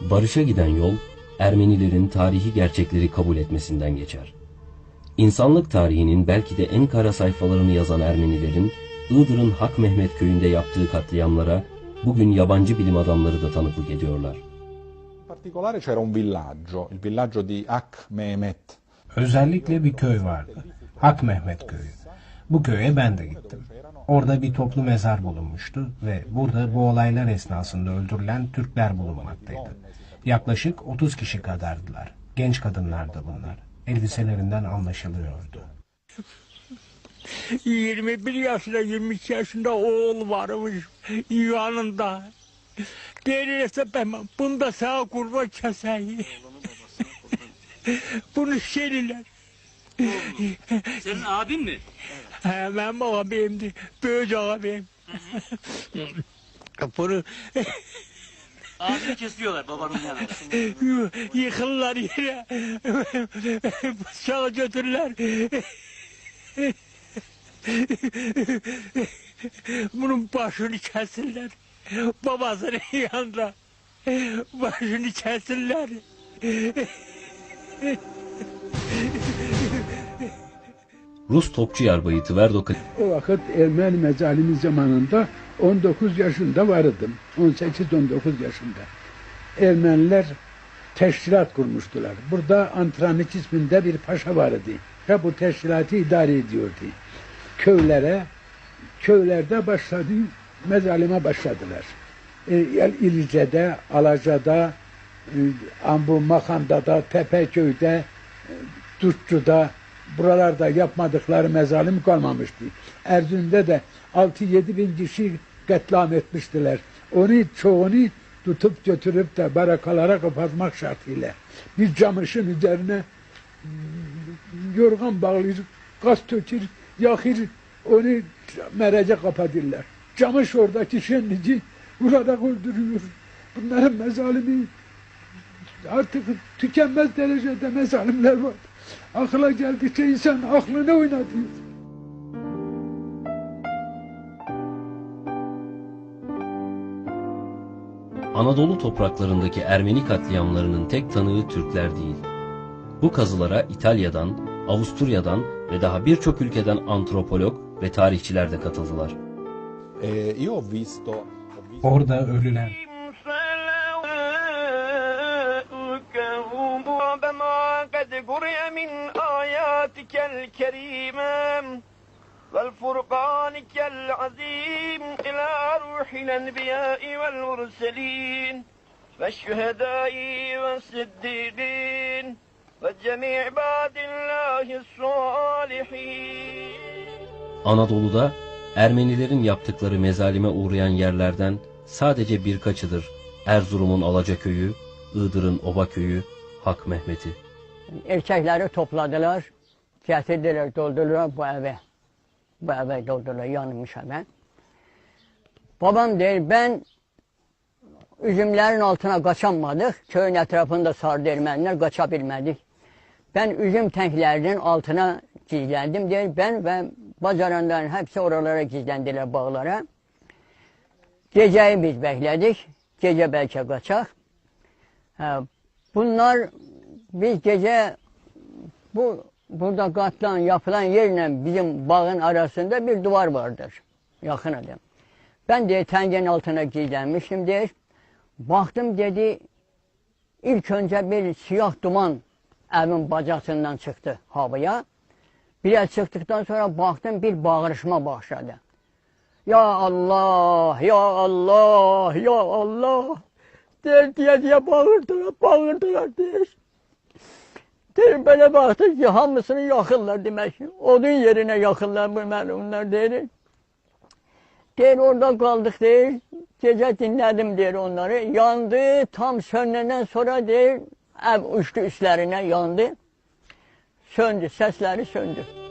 Barışa giden yol, Ermenilerin tarihi gerçekleri kabul etmesinden geçer. İnsanlık tarihinin belki de en kara sayfalarını yazan Ermenilerin, Iğdır'ın Hak Mehmet köyünde yaptığı katliamlara bugün yabancı bilim adamları da tanıklık ediyorlar. In particolare c'era un villaggio, il villaggio di Ak Mehmet. Özellikle bir köy vardı. Hak Mehmet köyü. Bu köye ben de gittim. Orada bir toplu mezar bulunmuştu ve burada bu olaylar esnasında öldürülen Türkler bulunmaktaydı. Yaklaşık 30 kişi kadardılar. Genç kadınlardı bunlar. Elbiselerinden anlaşılıyordu. 21 yaşında 22 yaşında oğul varmış yanında. Değerlese ben bunu da sağ kurban keseyim. Bunu şeyliler. Senin abin mi? He, benim abimdi. Büyük abim. Bunu Abini kesiyorlar babanın yanında. yıkırlar yere. Bıçağı götürürler. Bunun başını keserler. Babasının yanında. Başını keserler. Rus topçu yarbayı Tverdok'un O vakit Ermeni mezalimi zamanında 19 yaşında vardım. 18-19 yaşında. Ermeniler teşkilat kurmuştular. Burada Antranit isminde bir paşa vardı. Ve bu teşkilatı idare ediyordu. Köylere, köylerde başladı, mezalime başladılar. E, İlice'de, Alaca'da, e, Ambu Makanda'da, Tepeköy'de, e, Dutçu'da, buralarda yapmadıkları mezalim kalmamıştı. Erzurum'da da 6-7 bin kişi katliam etmiştiler. Onu çoğunu tutup götürüp de barakalara kapatmak şartıyla. Bir camışın üzerine yorgan bağlayır, gaz tökür, yakır, onu merece kapatırlar. Camış oradaki şenlici burada öldürülür. Bunların mezalimi artık tükenmez derecede mezalimler var. Akla geldikçe insan aklını oynatıyor. Anadolu topraklarındaki Ermeni katliamlarının tek tanığı Türkler değil. Bu kazılara İtalya'dan, Avusturya'dan ve daha birçok ülkeden antropolog ve tarihçiler de katıldılar. E io ho visto, ho visto Orada ölüler, قد قرئ من آياتك الكريمة والفرقانك العظيم إلى روح الأنبياء والمرسلين والشهداء والصديقين وجميع عباد الله الصالحين Anadolu'da Ermenilerin yaptıkları mezalime uğrayan yerlerden sadece birkaçıdır Erzurum'un Alacaköy'ü, Iğdır'ın Obaköy'ü, Hak Mehmet'i. Erkekleri topladılar, getirdiler, doldurular bu eve. Bu eve doldurular, yanmışam ben. Babam der, ben üzümlerin altına kaçamadık. Köyün etrafında sardı ermeniler, kaçabilmedik. Ben üzüm tenklerinin altına gizlendim der. Ben ve bacaranların hepsi oralara gizlendiler bağlara. Geceyi biz bekledik. Gece belki kaçak. Bunlar biz gece bu burada katlan yapılan yerle bizim bağın arasında bir duvar vardır. Yakın adam. Ben de tencerenin altına gizlenmişim der. Baktım dedi ilk önce bir siyah duman evin bacasından çıktı havaya. Biraz çıktıktan sonra baktım bir bağırışma başladı. Ya Allah, ya Allah, ya Allah. Der diye diye bağırdılar, bağırdılar der. Deyir, belə baxdı ki, hamısını yaxırlar demək ki, odun yerinə yaxırlar bu məlumlar deyir. Deyir, orada qaldıq deyir, gecə dinlədim deyir onları. Yandı, tam sönəndən sonra deyir, əv uçdu üstlərinə yandı. Söndü, səsləri söndü.